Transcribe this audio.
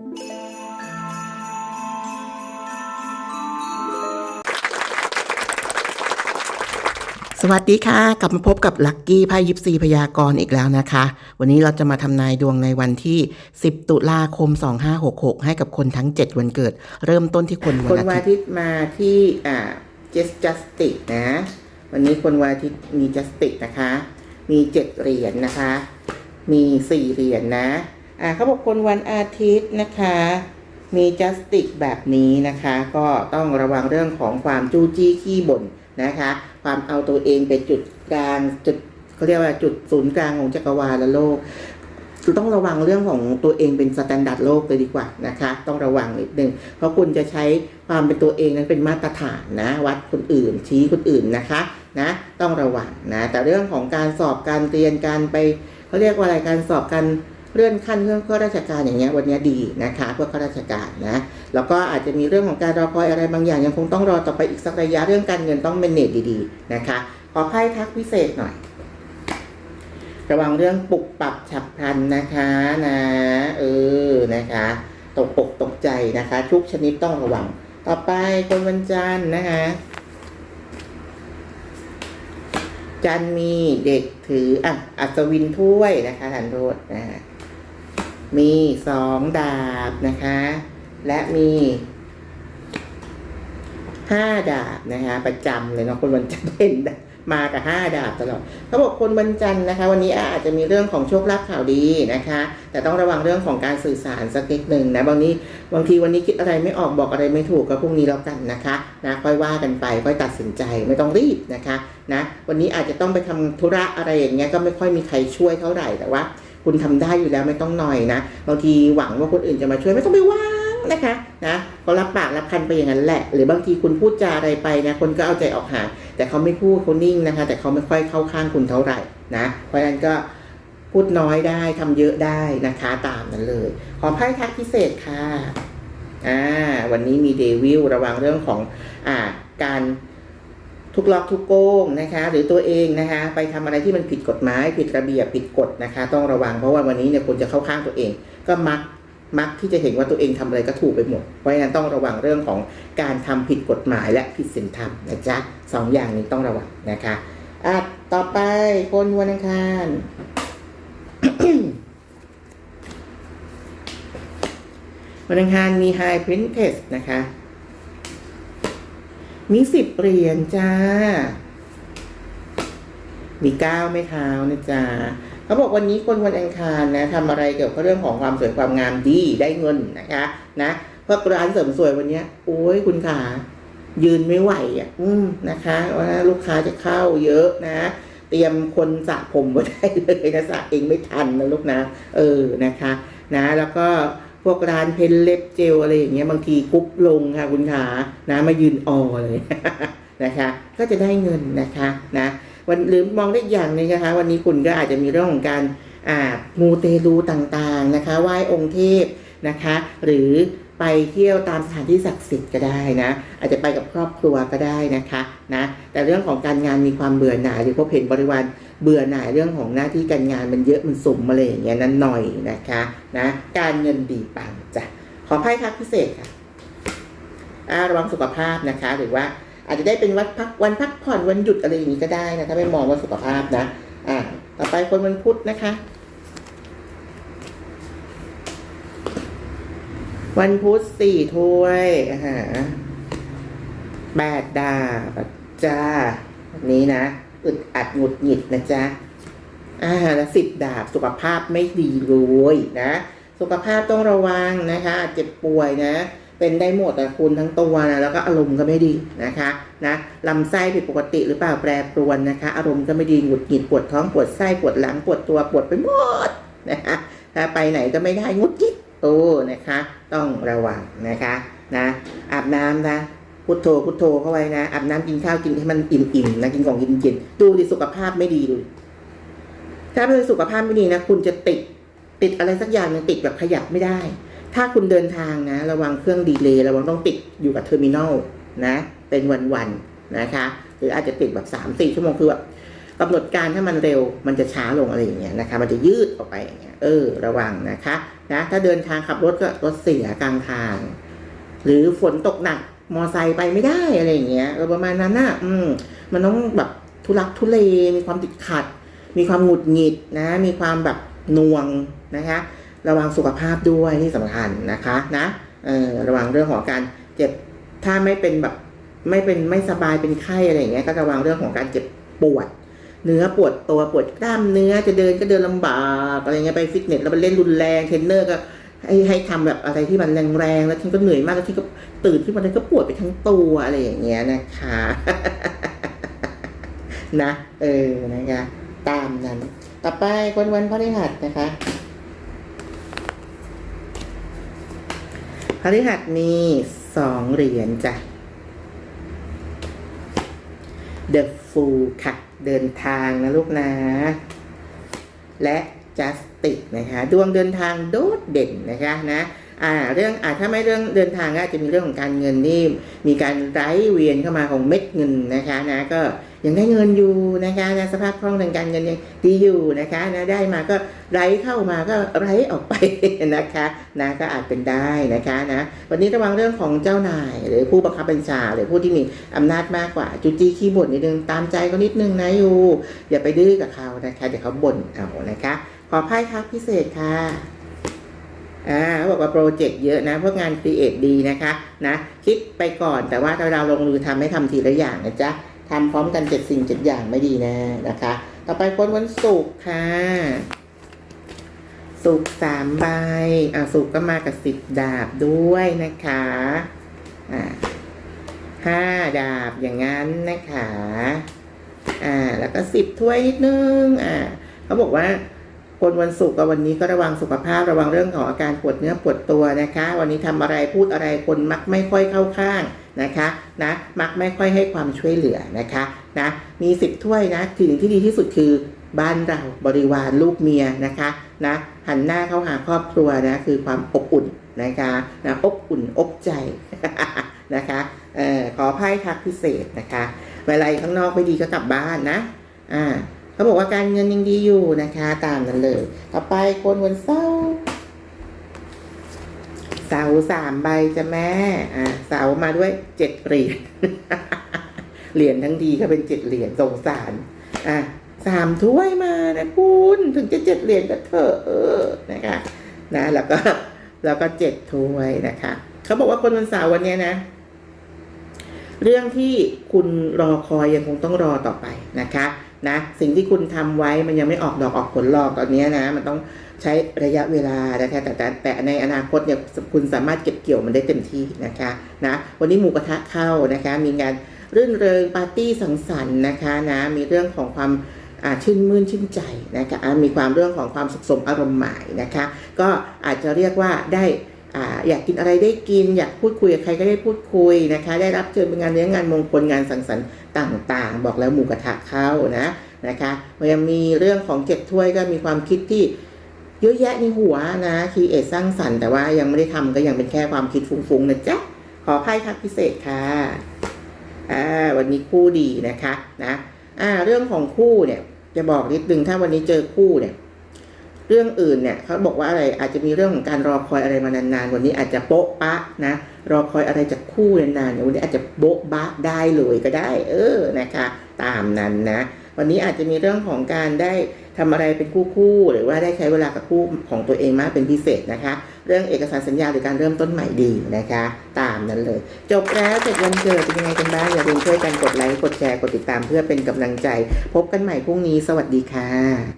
สวัสดีค่ะ กลับมาพบกับลัคกี้ไพ่ยิปซีพยากรณ์อีกแล้วนะคะ วันนี้เราจะมาทำนายดวงในวันที่ 10 ตุลาคม 2566 ให้กับคนทั้ง 7 วันเกิด เริ่มต้นที่คนควันอาทิตย์อาทิตย์มาที่อ่า just justice นะ วันนี้คนวันอาทิตย์มี justice นะคะ มีเจ็ดเหรียญนะคะ มีสี่เหรียญนะ อ่าเขาบอกคนวันอาทิตย์นะคะ มี justice แบบนี้นะคะ ก็ต้องระวังเรื่องของความจู้จี้ขี้บ่นนะคะ ความเอาตัวเองเป็นจุดกลางจุดเขาเรียกว่าจุดศูนย์กลางของจักรวาลและโลกต้องระวังเรื่องของตัวเองเป็นสแตนดาร์ดโลกเลยดีกว่านะคะ ต้องระวังนิดนึงเพราะคุณจะใช้ความเป็นตัวเองนั้นเป็นมาตรฐานนะ วัดคนอื่นชี้คนอื่นนะคะนะต้องระวังนะแต่เรื่องของการสอบการเรียนการไปเขาเรียกว่าอะไรการสอบการ เลื่อนขั้นเรื่องข้าราชการอย่างเงี้ยวันนี้ดีนะคะเพื่อข้าราชการนะแล้วก็อาจจะมีเรื่องของการรอคอยอะไรบางอย่าง ยังคงต้องรอต่อไปอีกสักระยะเรื่องการเงินต้องเมนเนจดีๆนะคะ ขอไพ่ทักพิเศษหน่อย ระวังเรื่องปุกปรับฉับพลันนะคะนะเออนะคะตกอกตกใจนะคะ ทุกชนิดต้องระวัง ต่อไปคนวันจันทร์นะคะจันทร์มีเด็กถืออะอัศวินถ้วยนะคะทันโทษนะฮะ มีสองดาบนะคะ และมีห้าดาบนะคะ ประจำเลยเนาะคนวันจันทร์เห็นมากับห้าดาบตลอดเขาบอกคนวันจันทร์นะคะ วันนี้อาจจะมีเรื่องของโชคลาภข่าวดีนะคะ แต่ต้องระวังเรื่องของการสื่อสารสักนิดหนึ่งนะบางนี้บางทีวันนี้คิดอะไรไม่ออกบอกอะไรไม่ถูกก็พรุ่งนี้แล้วกันนะคะนะค่อยว่ากันไปค่อยตัดสินใจไม่ต้องรีบนะคะนะวันนี้อาจจะต้องไปทำธุระอะไรอย่างเงี้ยก็ไม่ค่อยมีใครช่วยเท่าไหร่แต่ว่า คุณทำได้อยู่แล้วไม่ต้องหน่อยนะบางทีหวังว่าคนอื่นจะมาช่วยไม่ต้องไปหว่างนะคะนะเขารับปากรับคันไปอย่างนั้นแหละ หรือบางทีคุณพูดจาอะไรไปนะคนก็เอาใจออกหาแต่เขาไม่พูดเขานิ่งนะคะ แต่เขาไม่ค่อยเข้าข้างคุณเท่าไหร่นะ เพราะฉะนั้นก็พูดน้อยได้ทำเยอะได้นะคะตามนั้นเลย ขอไพ่ทักพิเศษค่ะอ่าวันนี้มีเดวิลระวังเรื่องของอ่าการ ทุกล็อกทุกโกงนะคะ หรือตัวเองนะคะ ไปทำอะไรที่มันผิดกฎหมาย ผิดระเบียบผิดกฎนะคะ ต้องระวังเพราะว่าวันนี้เนี่ยคนจะเข้าข้างตัวเอง ก็มักมักที่จะเห็นว่าตัวเองทำอะไรก็ถูกไปหมด เพราะฉะนั้นต้องระวังเรื่องของการทำผิดกฎหมายและผิดศีลธรรมนะจ๊ะสองอย่างนี้ต้องระวังนะคะอะต่อไปคนวันอังคารวันอังคารมี High Princess นะคะ มีสิบเหรียญจ้า มีเก้าไม่เท้านะจ๊ะเขาบอกวันนี้คนวันอังคารนะทำอะไรเกี่ยวกับเรื่องของความสวยความงามดีได้เงินนะคะนะเพราะร้านเสริมสวยวันนี้โอ้ยคุณขายืนไม่ไหวอะ อืมนะคะว่าลูกค้าจะเข้าเยอะนะเตรียมคนสระผมไว้ได้เลยนะสระเองไม่ทันนะลูกนะ เออนะคะ นะ แล้วก็ วกร้านเพนเล็บเจลอะไรอย่างเงี้ยบางทีกุ๊บลงค่ะคุณขานะมายืนออเลยนะคะ ก็จะได้เงินนะคะนะวันหรือมองได้อีกอย่างหนึงนะคะ วันนี้คุณก็อาจจะมีเรื่องของการอ่ามูเตลูต่างๆนะคะไหว้องค์เทพนะคะ หรือไปเที่ยวตามสถานที่ศักดิ์สิทธิ์ก็ได้นะ อาจจะไปกับครอบครัวก็ได้นะคะนะแต่เรื่องของการงานมีความเบื่อหน่ายหรือพบเห็นบริวาร เบื่อหน่ายเรื่องของหน้าที่การงานมันเยอะมันสุ่มอะไรอย่างเงี้ยนั้นหน่อยนะคะนะการเงินดีปังจ้ะขอไพ่ทักพิเศษค่ะอาระวังสุขภาพนะคะ หรือว่าอาจจะได้เป็นวันพักวันพักผ่อนวันหยุดอะไรอย่างนี้ก็ได้นะถ้าไม่มองว่าสุขภาพนะอ่าต่อไปคนวันพุธนะคะ วันพุธสี่ถ้วยอ่าฮะแปดดาบจ้าแบบนี้นะ อึดอัดหงุดหงิดนะจ๊ะอ่าแล้วสิบดาบสุขภาพไม่ดีเลยนะ สุขภาพต้องระวังนะคะ เจ็บป่วยนะ เป็นได้หมดแต่คุณทั้งตัวนะแล้วก็อารมณ์ก็ไม่ดีนะคะนะลำไส้ผิดปกติหรือเปล่าแปรปรวนนะคะ อารมณ์ก็ไม่ดีหงุดหงิดปวดท้องปวดไส้ปวดหลังปวดตัวปวดไปหมดนะคะถ้าไปไหนก็ไม่ได้หงุดหงิดโอ้นะคะ ต้องระวังนะคะนะอาบน้ำนะ พุทโธพุทโธเข้าไว้นะอาบน้ำกินข้าวกินให้มันอิ่มๆนะกินของเย็นๆดูดิสุขภาพไม่ดีดูถ้าเป็นสุขภาพไม่ดีนะคุณจะติดติดอะไรสักอย่างนึงติดแบบขยับไม่ได้ ถ้าคุณเดินทางนะ ระวังเครื่องดีเลย์ระวังต้องติดอยู่กับเทอร์มินอลนะ เป็นวันๆนะคะ หรืออาจจะติดแบบสามสี่ชั่วโมงคือแบบกำหนดการถ้ามันเร็วมันจะช้าลงอะไรอย่างเงี้ยนะคะ มันจะยืดออกไปอย่างเงี้ยเออ ระวังนะคะ นะ ถ้าเดินทางขับรถก็รถเสียกลางทาง หรือฝนตกหนัก มอไซค์ไปไม่ได้อะไรอย่างเงี้ยเออประมาณนั้นน่ะ อืม มันต้องแบบทุลักทุเล มีความติดขัด มีความหงุดหงิดนะ มีความแบบน่วงนะคะ ระวังสุขภาพด้วยที่สำคัญนะคะนะ เออระวังเรื่องของการเจ็บ ถ้าไม่เป็นแบบไม่เป็นไม่สบายเป็นไข้อะไรอย่างเงี้ย ก็ระวังเรื่องของการเจ็บปวด เนื้อปวดตัวปวดกล้ามเนื้อจะเดินก็เดินลำบากอะไรเงี้ยไปฟิตเนสแล้วมันเล่นรุนแรงเทรนเนอร์ก็ ให้ให้ทำแบบอะไรที่มันแรงๆแล้วทีก็เหนื่อยมากแล้วทีก็ตื่นขึ้นมาแล้วก็ปวดไปทั้งตัวอะไรอย่างเงี้ยนะคะ นะ เออนะคะ ตามนั้น ต่อไปคนวันพฤหัสนะคะพฤหัสมีสองเหรียญจ้ะ The Fool ค่ะ เดินทางนะลูกนะ และ Justice นะคะดวงเดินทางโดดเด่นนะคะนะอ่าเรื่องอ่าถ้าไม่เรื่องเดินทางก็อาจจะมีเรื่องของการเงินที่มีการไหลเวียนเข้ามาของเม็ดเงินนะคะนะก็ยังได้เงินอยู่นะคะนะสภาพคล่องทางการเงินยังดีอยู่นะคะนะได้มาก็ไหลเข้ามาก็ไหลออกไปนะคะนะก็อาจเป็นได้นะคะนะวันนี้ระวังเรื่องของเจ้านาย หรือผู้บังคับบัญชาหรือผู้ที่มีอำนาจมากกว่าจุจี้ขี้บ่นนิดนึงตามใจเขานิดนึงนะอยู่อย่าไปดื้อกับเขานะคะเดี๋ยวเขาบ่นเอานะคะ ขอไพ่ทักพิเศษค่ะอ่าเขาบอกว่าโปรเจกต์เยอะนะ พวกงานครีเอทดีนะคะนะคิดไปก่อนแต่ว่าถ้าเราลงมือทำให้ทำทีละอย่างนะจ๊ะทำพร้อมกันเจ็ดสิ่งเจ็ดอย่างไม่ดีนะนะคะ ต่อไปคนวันศุกร์ค่ะศุกร์สามใบ อ่าศุกร์ก็มากับสิบดาบด้วยนะคะ อ่าห้าดาบอย่างนั้นนะคะ อ่า แล้วก็สิบถ้วยนิดนึง อ่า เขาบอกว่า คนวันศุกร์กับวันนี้ก็ระวังสุขภาพระวังเรื่องของอาการปวดเนื้อปวดตัวนะคะ วันนี้ทำอะไรพูดอะไรคนมักไม่ค่อยเข้าข้างนะคะนะมักไม่ค่อยให้ความช่วยเหลือนะคะนะมีสิบถ้วยนะสิ่งที่ดีที่สุดคือบ้านเราบริวารลูกเมียนะคะนะหันหน้าเข้าหาครอบครัวนะคือความอบอุ่นนะคะนะอบอุ่นอบใจนะคะเอ่อขอไพ่ทักพิเศษนะคะเวลาข้างนอกไม่ดีก็กลับบ้านนะอ่า เขาบอกว่าการเงินยังดีอยู่นะคะ ตามนั้นเลย ต่อไปคนวันเสาร์เสาสามใบจะแม่อ่าเสามาด้วยเจ็ดเหรียญเหรียญทั้งดีก็เป็นเจ็ดเหรียญสงสาร อะสามถ้วยมานะคุณถึงจะเจ็ดเหรียญก็เถอะเออนะคะ นะแล้วก็แล้วก็เจ็ดถ้วยนะคะเขาบอกว่าคนวันเสาร์วันนี้นะเรื่องที่คุณรอคอยยังคงต้องรอต่อไปนะคะ นะสิ่งที่คุณทำไว้มันยังไม่ออกดอกออกผลหรอกตอนนี้นะ มันต้องใช้ระยะเวลานะคะแต่แต่แต่ในอนาคตเนี่ยคุณสามารถเก็บเกี่ยวมันได้เต็มที่นะคะนะวันนี้หมูกระทะเข้านะคะ มีงานรื่นเริงปาร์ตี้สังสรรค์นะคะนะมีเรื่องของความชื่นมื่นชื่นใจนะคะมีความเรื่องของความสุขสมอารมณ์หมายนะคะ ก็อาจจะเรียกว่าได้ อยากกินอะไรได้กิน อยากพูดคุยกับใครก็ได้พูดคุยนะคะ ได้รับเชิญเป็นงานเลี้ยงงานมงคลงานสังสรรค์ต่างๆ บอกแล้วหมูกระทะเข้านะนะคะมันยังมีเรื่องของเก็บถ้วยก็มีความคิดที่เยอะแยะในหัวนะคีเอทสร้างสรรค์แต่ว่ายังไม่ได้ทำก็ยังเป็นแค่ความคิดฟุ้งๆนะจ๊ะขอไพ่ทักพิเศษค่ะอ่าวันนี้คู่ดีนะคะนะอ่าเรื่องของคู่เนี่ยจะบอกนิดนึงถ้าวันนี้เจอคู่เนี่ย เรื่องอื่นเนี่ยเขาบอกว่าอะไรอาจจะมีเรื่องของการรอคอยอะไรมานานๆ วันนี้อาจจะโป๊ะปะนะรอคอยอะไรจากคู่นานๆเนี่ยวันนี้อาจจะโบ๊ะบะได้เลยก็ได้ เออนะคะ ตามนั้นนะ วันนี้อาจจะมีเรื่องของการได้ทำอะไรเป็นคู่ๆหรือว่าได้ใช้เวลากับคู่ของตัวเองมากเป็นพิเศษนะคะ เรื่องเอกสารสัญญาหรือการเริ่มต้นใหม่ดีนะคะ ตามนั้นเลย จบแล้วเจ็ดวันเกิดเป็นยังไงกันบ้างอย่าลืมช่วยกันกดไลค์กดแชร์กดติดตามเพื่อเป็นกำลังใจ พบกันใหม่พรุ่งนี้สวัสดีค่ะ